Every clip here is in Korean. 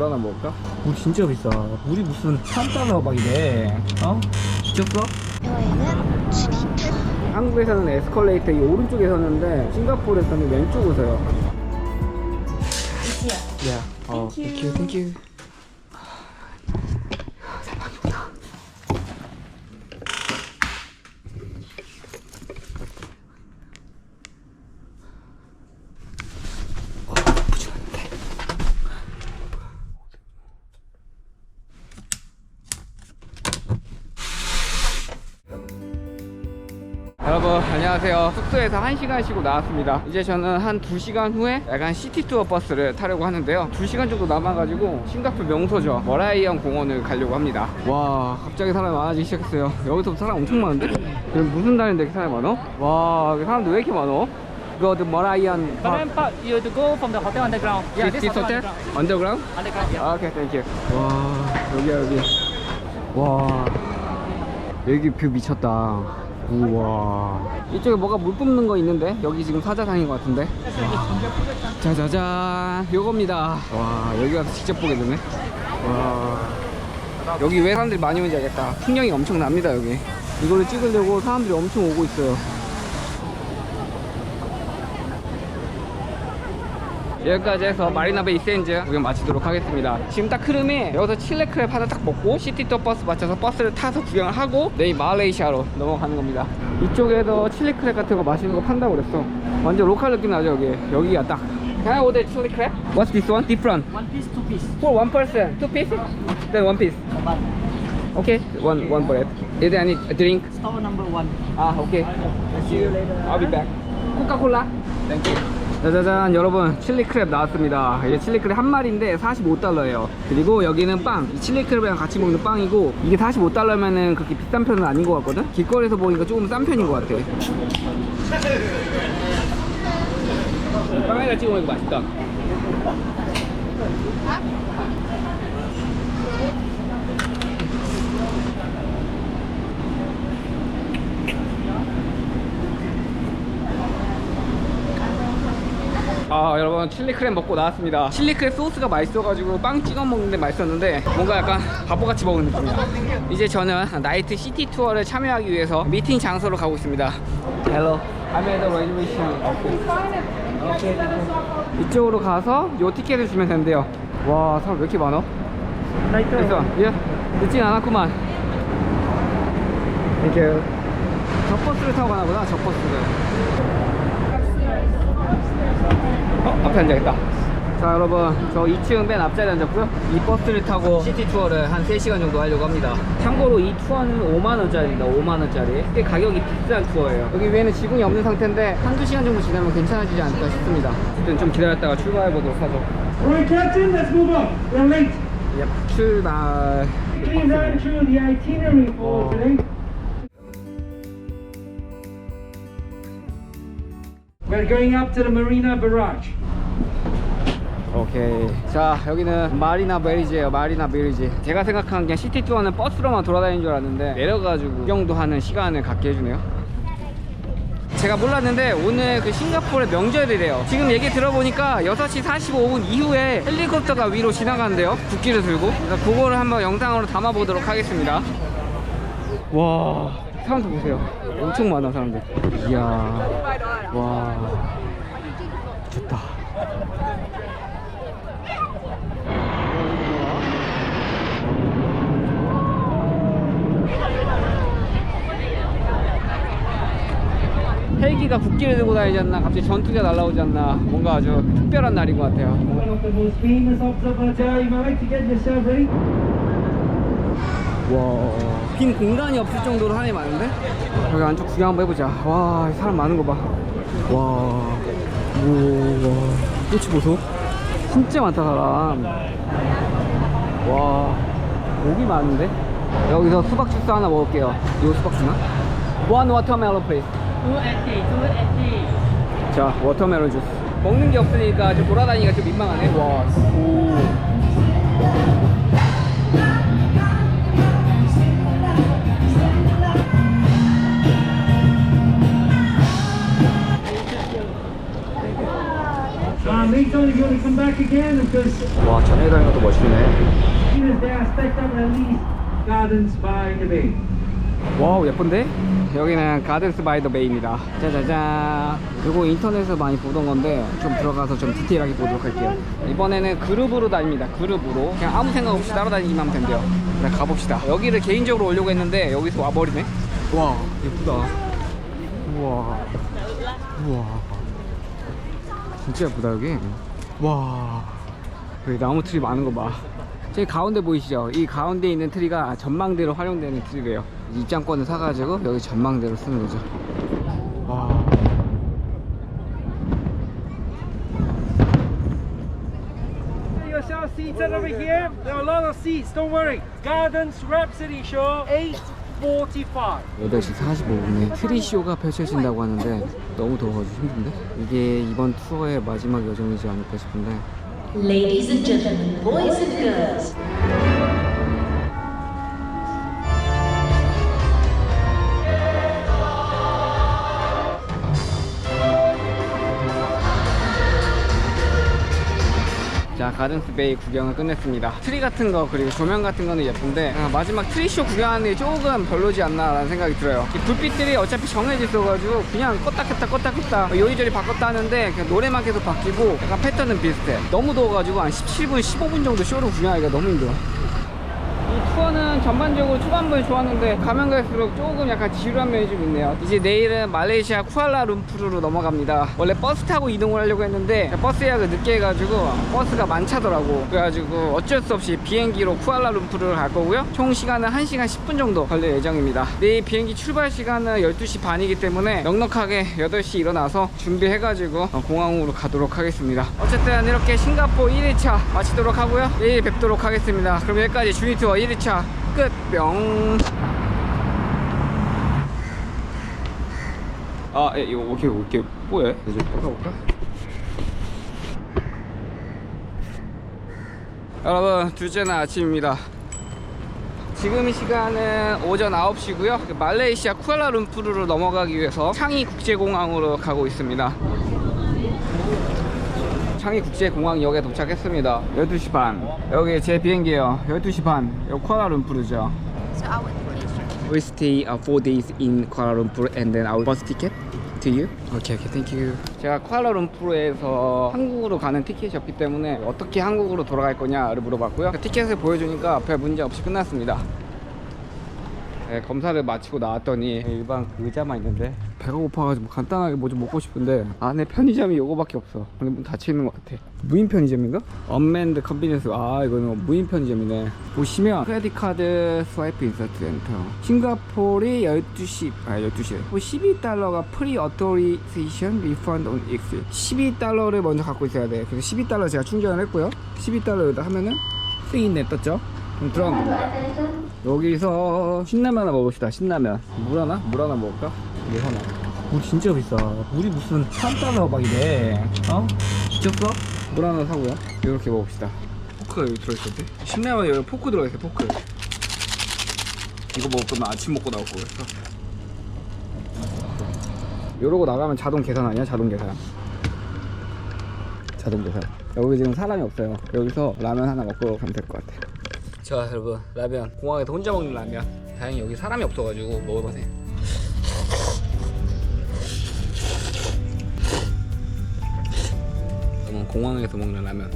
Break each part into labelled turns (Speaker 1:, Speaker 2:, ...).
Speaker 1: 물 하나 먹을까? 물 진짜 비싸. 물이 무슨 3달러 막 이래. 어? 미쳤어?
Speaker 2: 여행은
Speaker 1: 한국에서는 에스컬레이터 이 오른쪽에 섰는데 싱가포르에서는 왼쪽으로 서요. 야, 어, 땡큐, 땡큐. 대박이구나. 어, 부지런한데. 여러분 안녕하세요 숙소에서 1시간 쉬고 나왔습니다 이제 저는 한 2시간 후에 약간 시티투어 버스를 타려고 하는데요 2시간 정도 남아가지고 싱가포르 명소죠 머라이언 공원을 가려고 합니다 와 갑자기 사람이 많아지기 시작했어요 여기서부터 사람 엄청 많은데? 여기 무슨 날인데 이렇게 사람이 많어? 와 여기 사람들 왜 이렇게 많어? 이거 the 머라이언
Speaker 3: But then part, you have to go from the hotel underground. Yeah, this
Speaker 1: this hotel?
Speaker 3: underground.
Speaker 1: 언더그라운드?
Speaker 3: Underground, yeah.
Speaker 1: 아, 오케이 땡큐 와 여기야 여기 와 여기 뷰 미쳤다 우와. 이쪽에 뭐가 물 뿜는 거 있는데? 여기 지금 사자상인 것 같은데? 와. 짜자잔. 요겁니다. 와 여기 가서 직접 보게 되네. 와. 여기 왜 사람들이 많이 오는지 알겠다. 풍경이 엄청납니다 여기. 이걸로 찍으려고 사람들이 엄청 오고 있어요 여기까지 해서 마리나 베이 센즈 구경 마치도록 하겠습니다 지금 딱 흐름이 여기서 칠레 크랩 하나 딱 먹고 시티투어 버스 맞춰서 버스를 타서 구경을 하고 내일 말레이시아로 넘어가는 겁니다 이쪽에서 칠리 크랩 같은 거 맛있는 거 판다고 그랬어 완전 로컬 느낌 나죠 여기 여기가 딱 Can I order chili crab? What's this one? Different
Speaker 3: One piece, two piece.
Speaker 1: For one person Two pieces? Then one piece
Speaker 3: One.
Speaker 1: Okay One, one bread Is there any drink?
Speaker 3: Store number one.
Speaker 1: 아 오케이
Speaker 3: See you later.
Speaker 1: I'll be back. 코카콜라. 땡큐. 짜자잔 여러분. 칠리크랩 나왔습니다. 이게 칠리크랩 한 마리인데 45달러예요. 그리고 여기는 빵. 이 칠리크랩이랑 같이 먹는 빵이고 이게 45달러면은 그렇게 비싼 편은 아닌 것 같거든? 길거리에서 보니까 조금 싼 편인 것 같아. 빵에다 찍어 먹으니까 맛있다 아 여러분 칠리크랩 먹고 나왔습니다. 칠리크랩 소스가 맛있어가지고 빵 찍어 먹는데 맛있었는데 뭔가 약간 바보같이 먹는 느낌이야. 이제 저는 나이트 시티 투어를 참여하기 위해서 미팅 장소로 가고 있습니다. Hello. I made a reservation. Okay. okay. 이쪽으로 가서 요 티켓을 주면 된대요. 와 사람 왜 이렇게 많아? 그래서 예. 늦진 않았구만. 땡큐 저 버스를 타고 가나 보다 저 버스를 어, 앞에 앉아있다. 자, 여러분. 저 2층 맨 앞자리에 앉았고요. 이 버스를 타고 시티 투어를 한 3시간 정도 하려고 합니다. 참고로 이 투어는 5만원짜리입니다. 5만원짜리. 꽤 가격이 비싼 투어예요. 여기 위에는 지붕이 없는 상태인데 한두 시간 정도 지나면 괜찮아지지 않을까 싶습니다. 어쨌든 좀 기다렸다가 출발해 보도록 하죠.
Speaker 4: Right, Captain, let's move on. We're late.
Speaker 1: 예, 출발.
Speaker 4: Please run through the itinerary for today. We're going up to the Marina Barrage.
Speaker 1: 오케이. 자, 여기는 마리나 베리지예요. 마리나 베리지. 제가 생각한 그냥 시티 투어는 버스로만 돌아다니는 줄 알았는데 내려가지고 구경도 하는 시간을 갖게 해주네요. 제가 몰랐는데 오늘 그 싱가포르의 명절이래요. 지금 얘기 들어보니까 6시 45분 이후에 헬리콥터가 위로 지나가는데요. 국기를 들고. 그래서 그거를 한번 영상으로 담아보도록 하겠습니다. 와, 사람들 보세요. 엄청 많아, 사람들. 이야. 와. 좋다. 헬기가 국기를 들고 다니지 않나 갑자기 전투기가 날라오지 않나 뭔가 아주 특별한 날인 것 같아요. 와. 빈 공간이 없을 정도로 사람이 많은데? 여기 안쪽 구경 한번 해보자 와 사람 많은 거 봐 와. 우와 꽃이 보소 진짜 많다 사람 와 목이 많은데? 여기서 수박 주스 하나 먹을게요 요 수박 주나? One watermelon please
Speaker 3: Two two.
Speaker 1: 자, 워터멜론 주스. 먹는 게 없으니까 좀 돌아다니기가 좀 민망하네. 와, 오. 와 전에 다니는 것도 멋있네.
Speaker 4: units they are stacked up at least gardens by the bay.
Speaker 1: 와우 예쁜데? 여기는 가든스 바이 더 베이입니다. 짜자잔. 이거 인터넷에서 많이 보던 건데 좀 들어가서 좀 디테일하게 보도록 할게요. 이번에는 그룹으로 다닙니다 그룹으로. 그냥 아무 생각 없이 따라다니기만 하면 된대요. 그래 가봅시다. 여기를 개인적으로 오려고 했는데 여기서 와버리네. 와 예쁘다. 우와. 우와 진짜 예쁘다 여기 와 여기 나무 트리 많은 거봐 저기 가운데 보이시죠? 이 가운데 있는 트리가 전망대로 활용되는 트리래요 입장권을 사가지고 여기 전망대로 쓰는 거죠 와
Speaker 4: seated over here. There are a lot of seats. Don't worry. Gardens Rhapsody Show 8:45.
Speaker 1: 8시 45분에 트리쇼가 펼쳐진다고 하는데 너무 더워가지고 힘든데? 이게 이번 투어의 마지막 여정이지 않을까 싶은데.
Speaker 5: Ladies and gentlemen, boys and girls,
Speaker 1: 자 가든스 베이 구경을 끝냈습니다. 트리 같은 거 그리고 조명 같은 거는 예쁜데 아, 마지막 트리쇼 구경하는 게 조금 별로지 않나 라는 생각이 들어요. 이 불빛들이 어차피 정해져 있어가지고 그냥 껐다 켰다 껐다 켰다 뭐 요리조리 바꿨다 하는데 그냥 노래만 계속 바뀌고 약간 패턴은 비슷해. 너무 더워가지고 한 17분 15분 정도 쇼를 구경하기가 너무 힘들어 이 투어는 전반적으로 초반부에 좋았는데 가면 갈수록 조금 약간 지루한 면이 좀 있네요. 이제 내일은 말레이시아 쿠알라룸푸르로 넘어갑니다. 원래 버스 타고 이동을 하려고 했는데 버스 예약을 늦게 해가지고 버스가 만차더라고. 그래가지고 어쩔 수 없이 비행기로 쿠알라룸푸르를 갈 거고요. 총 시간은 1시간 10분 정도 걸릴 예정입니다. 내일 비행기 출발 시간은 12시 반이기 때문에 넉넉하게 8시 일어나서 준비해가지고 어, 공항으로 가도록 하겠습니다. 어쨌든 이렇게 싱가포르 1일차 마치도록 하고요. 내일 뵙도록 하겠습니다. 그럼 여기까지 주니 투어 1일차 끝뿅. 아 예, 이거 이렇게 이렇게 뭐해? 이제 뽑아볼까? 여러분 둘째 날 아침입니다. 지금 이 시간은 오전 9시고요. 말레이시아 쿠알라룸푸르로 넘어가기 위해서 창이 국제공항으로 가고 있습니다 창이 국제공항역에 도착했습니다 12시 반 여기 제 비행기예요 12시 반 여기 쿠알라룸푸르죠. We stay uh, four days in Kuala Lumpur and then our bus ticket to you. Okay, okay, thank you. 제가 쿠알라룸푸르에서 한국으로 가는 티켓이었기 때문에 어떻게 한국으로 돌아갈 거냐를 물어봤고요. 그 티켓을 보여주니까 별 문제 없이 끝났습니다. 네, 검사를 마치고 나왔더니 일반 그 의자만 있는데 배가 고파가지고 간단하게 뭐 좀 먹고 싶은데 안에 편의점이 요거밖에 없어. 근데 문 닫혀 있는 것 같아. 무인 편의점인가? 언맨드 컨비니언스. 아 이거는 무인 편의점이네. 보시면 크레딧 카드 스와이프 인서트 엔터. 싱가포르이 12시 아 12시에. 12달러가 프리 어토리세이션 리펀드 온 익스 12달러를 먼저 갖고 있어야 돼. 그래서 12달러 제가 충전을 했고요. 12달러 여기다 하면은 쓰인네 떴죠? 그럼 들어가면 됩니다. 여기서 신라면 하나 먹읍시다 신라면. 물 하나? 물 하나 먹을까? 물 하나 물 진짜 비싸. 물이 무슨 3달러 막 이래. 어? 미쳤어? 물 하나 사고요. 이렇게 먹읍시다. 포크가 여기 들어있었대 신라면 여기 포크 들어있어 포크. 이거 먹을 거면 아침 먹고 나올 거였어. 이러고 나가면 자동 계산 아니야? 자동 계산. 자동 계산. 여기 지금 사람이 없어요. 여기서 라면 하나 먹고 가면 될 것 같아. 자 여러분. 라면. 공항에서 혼자 먹는 라면. 다행히 여기 사람이 없어가지고 먹어보세요 공항에서 먹는 라면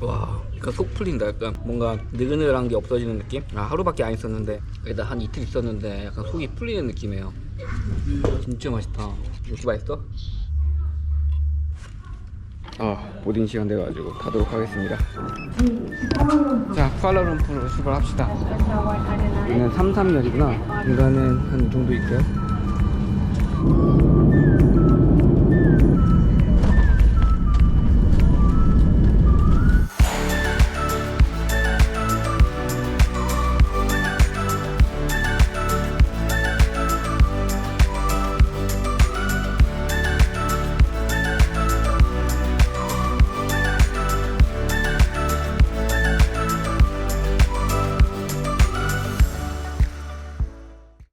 Speaker 1: 와, 그러니까 속 풀린다. 약간 뭔가 느글느글한 게 없어지는 느낌? 아, 하루밖에 안 있었는데, 여기다 한 이틀 있었는데, 약간 속이 풀리는 느낌이에요. 진짜 맛있다. 역시 맛있어? 아, 보딩 시간 돼가지고 가도록 하겠습니다. 자, 쿠알라룸푸르로 출발합시다. 여기는 33열이구나. 인간은 한이 정도 있고요.